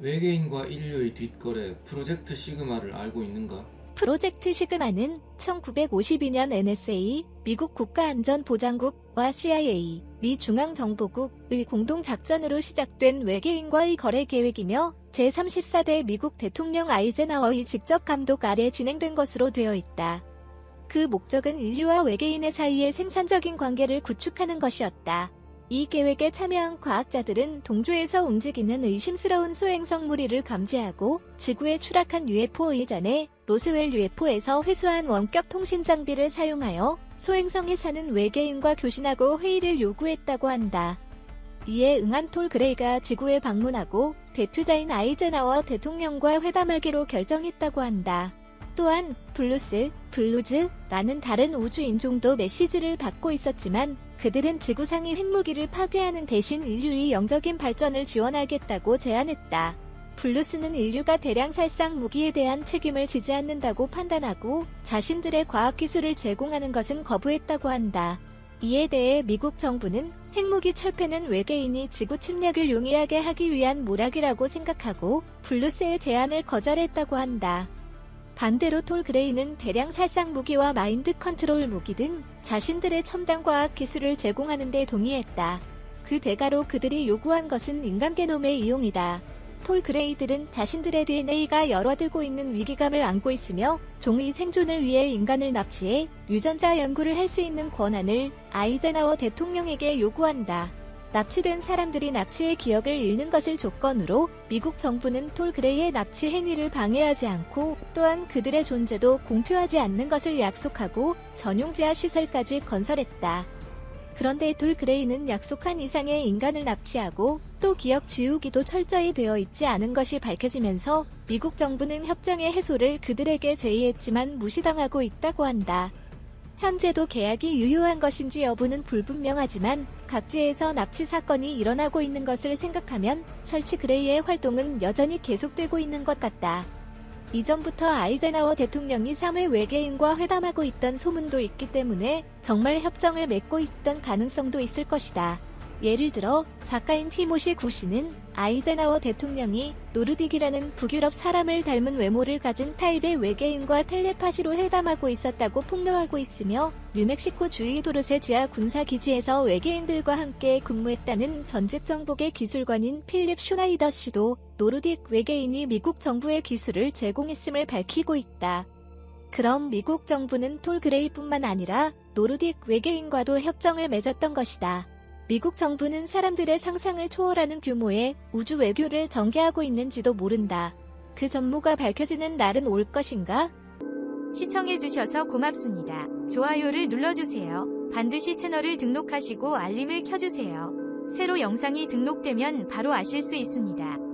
외계인과 인류의 뒷거래 프로젝트 시그마를 알고 있는가? 프로젝트 시그마는 1952년 NSA, 미국 국가안전보장국과 CIA, 미 중앙정보국의 공동작전으로 시작된 외계인과의 거래 계획이며 제34대 미국 대통령 아이젠하워의 직접 감독 아래 진행된 것으로 되어 있다. 그 목적은 인류와 외계인의 사이의 생산적인 관계를 구축하는 것이었다. 이 계획에 참여한 과학자들은 동조에서 움직이는 의심스러운 소행성 무리를 감지하고 지구에 추락한 UFO 이전에 로스웰 UFO에서 회수한 원격 통신 장비를 사용하여 소행성에 사는 외계인과 교신하고 회의를 요구했다고 한다. 이에 응한 톨 그레이가 지구에 방문하고 대표자인 아이젠하워 대통령과 회담하기로 결정했다고 한다. 또한 블루스, 블루즈라는 다른 우주 인종도 메시지를 받고 있었지만 그들은 지구상의 핵무기를 파괴하는 대신 인류의 영적인 발전을 지원하겠다고 제안했다. 블루스는 인류가 대량 살상 무기에 대한 책임을 지지 않는다고 판단하고 자신들의 과학기술을 제공하는 것은 거부했다고 한다. 이에 대해 미국 정부는 핵무기 철폐는 외계인이 지구 침략을 용이하게 하기 위한 모략이라고 생각하고 블루스의 제안을 거절했다고 한다. 반대로 톨 그레이는 대량 살상 무기와 마인드 컨트롤 무기 등 자신들의 첨단 과학 기술을 제공하는 데 동의했다. 그 대가로 그들이 요구한 것은 인간 게놈의 이용이다. 톨 그레이들은 자신들의 DNA가 열어들고 있는 위기감을 안고 있으며 종의 생존을 위해 인간을 납치해 유전자 연구를 할 수 있는 권한을 아이젠하워 대통령에게 요구한다. 납치된 사람들이 납치의 기억을 잃는 것을 조건으로 미국 정부는 톨 그레이의 납치 행위를 방해하지 않고 또한 그들의 존재도 공표하지 않는 것을 약속하고 전용 지하 시설까지 건설했다. 그런데 톨 그레이는 약속한 이상의 인간을 납치하고 또 기억 지우기도 철저히 되어 있지 않은 것이 밝혀지면서 미국 정부는 협정의 해소를 그들에게 제의했지만 무시당하고 있다고 한다. 현재도 계약이 유효한 것인지 여부는 불분명하지만 각지에서 납치 사건이 일어나고 있는 것을 생각하면 설치 그레이의 활동은 여전히 계속되고 있는 것 같다. 이전부터 아이젠하워 대통령이 3회 외계인과 회담하고 있던 소문도 있기 때문에 정말 협정을 맺고 있던 가능성도 있을 것이다. 예를 들어 작가인 티모시 구씨는 아이젠하워 대통령이 노르딕이라는 북유럽 사람을 닮은 외모를 가진 타입의 외계인과 텔레파시로 회담하고 있었다고 폭로하고 있으며 뉴멕시코 주의 도르세 지하 군사기지에서 외계인들과 함께 근무했다는 전직 정복의 기술관인 필립 슈나이더 씨도 노르딕 외계인이 미국 정부의 기술을 제공했음을 밝히고 있다. 그럼 미국 정부는 톨 그레이뿐만 아니라 노르딕 외계인과도 협정을 맺었던 것이다. 미국 정부는 사람들의 상상을 초월하는 규모의 우주 외교를 전개하고 있는지도 모른다. 그 전모가 밝혀지는 날은 올 것인가? 시청해주셔서 고맙습니다. 좋아요를 눌러주세요. 반드시 채널을 등록하시고 알림을 켜주세요. 새로 영상이 등록되면 바로 아실 수 있습니다.